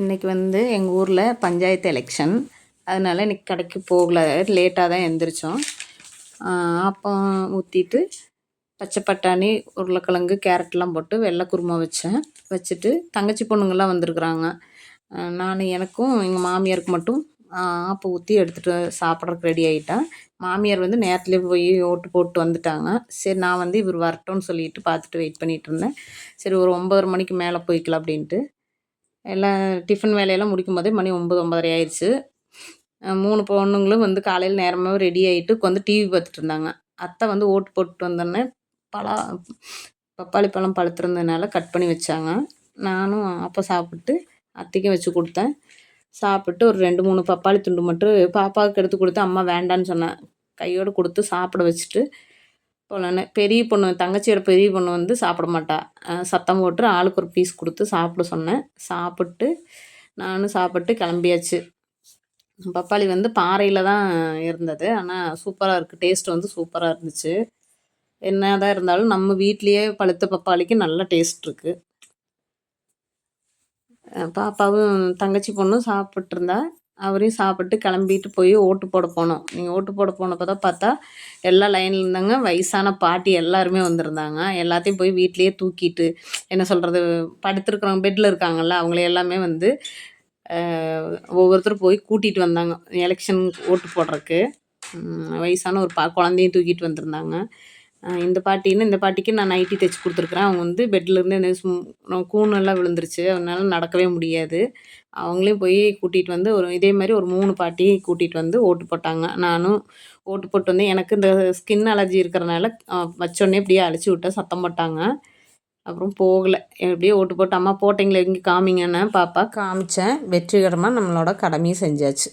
இன்றைக்கி வந்து எங்கள் ஊரில் பஞ்சாயத்து எலெக்ஷன் அதனால் இன்றைக்கி கடைக்கு போகல. லேட்டாக தான் எழுந்திரிச்சோம் அப்பம் ஊற்றிட்டு பச்சை பட்டாணி உருளைக்கிழங்கு கேரட்லாம் போட்டு வெள்ளை குருமா வச்சேன். வச்சுட்டு தங்கச்சி பொண்ணுங்கள்லாம் வந்திருக்குறாங்க. நான் எனக்கும் எங்கள் மாமியாருக்கு மட்டும் ஆப்பம் ஊற்றி எடுத்துகிட்டு சாப்பிட்றதுக்கு ரெடி ஆகிட்டேன் மாமியார் வந்து நேரத்துலேயே போய் ஓட்டு போட்டு வந்துட்டாங்க. சரி நான் வந்து இவர் வரட்டும்னு சொல்லிட்டு பார்த்துட்டு வெயிட் பண்ணிகிட்டு இருந்தேன். சரி ஒரு ஒம்பது மணிக்கு மேலே போய்க்கலாம் அப்படின்ட்டு. எல்லாம் டிஃபன் வேலையெல்லாம் முடிக்கும் போதே மணி ஒம்பது ஒம்பதரை ஆயிடுச்சு. மூணு பொண்ணுங்களும் வந்து காலையில் நேரமாக ரெடி ஆகிட்டு உட்காந்து டிவி பார்த்துட்டு இருந்தாங்க. அத்தை வந்து ஓட்டு போட்டு வந்தோடனே பழம் பப்பாளி பழம் பழுத்திருந்ததுனால கட் பண்ணி வச்சாங்க. நானும் அப்போ சாப்பிட்டு அத்தைக்கும் வச்சு கொடுத்தேன். சாப்பிட்டு ஒரு ரெண்டு மூணு பப்பாளி துண்டு மட்டும் பாப்பாவுக்கு எடுத்து கொடுத்து அம்மா வேண்டான்னு சொன்னேன் கையோடு கொடுத்து சாப்பிட வச்சுட்டு போகலான்னு பெரிய பொண்ணு தங்கச்சியோட பெரிய பொண்ணு வந்து சாப்பிட மாட்டா. சத்தம் போட்டு ஆளுக்கு ஒரு பீஸ் கொடுத்து சாப்பிட சொன்னேன். சாப்பிட்டு நானும் சாப்பிட்டு கிளம்பியாச்சு. பப்பாளி வந்து பாறையில் தான் இருந்தது. ஆனால் சூப்பராக இருக்குது டேஸ்ட் வந்து சூப்பராக இருந்துச்சு. என்ன தான் இருந்தாலும் நம்ம வீட்லேயே பழுத்த பப்பாளிக்கு நல்ல டேஸ்ட் இருக்குது பாப்பாவும் தங்கச்சி பொண்ணும் சாப்பிட்ருந்தா அவரையும் சாப்பிட்டு கிளம்பிட்டு போய் ஓட்டு போட போனோம். நீங்கள் ஓட்டு போட போனப்போ தான் பார்த்தா எல்லா லைனில் இருந்தாங்க. வயசான பாட்டி எல்லாருமே வந்திருந்தாங்க. எல்லாத்தையும் போய் வீட்லேயே தூக்கிட்டு என்ன சொல்கிறது படுத்துருக்குறவங்க பெட்டில் இருக்காங்கல்ல அவங்கள எல்லாமே வந்து ஒவ்வொருத்தரும் போய் கூட்டிகிட்டு வந்தாங்க. எலெக்ஷன் ஓட்டு போடுறக்கு வயசான ஒரு பா குழந்தையும் தூக்கிட்டு வந்திருந்தாங்க. இந்த பாட்டின்னு இந்த பாட்டிக்கு நான் நைட்டி தைச்சி கொடுத்துருக்குறேன். அவங்க வந்து பெட்லேருந்து என்ன சும் கூணெல்லாம் விழுந்துருச்சு. அதனால நடக்கவே முடியாது. அவங்களையும் போய் கூட்டிகிட்டு வந்து ஒரு இதே மாதிரி ஒரு மூணு பாட்டி கூட்டிகிட்டு வந்து ஓட்டு போட்டாங்க. நானும் ஓட்டு போட்டு வந்தேன் எனக்கு இந்த ஸ்கின் அலர்ஜி இருக்கிறனால வச்சோடனே இப்படியே அழைச்சி விட்டேன் சத்தம் போட்டாங்க. அப்புறம் போகலை. எப்படியே ஓட்டு போட்டு அம்மா போட்டிங்களே எங்கே காமிங்கன்னு பாப்பா காமிச்சேன். வெற்றிகரமாக நம்மளோட கடமையும் செஞ்சாச்சு.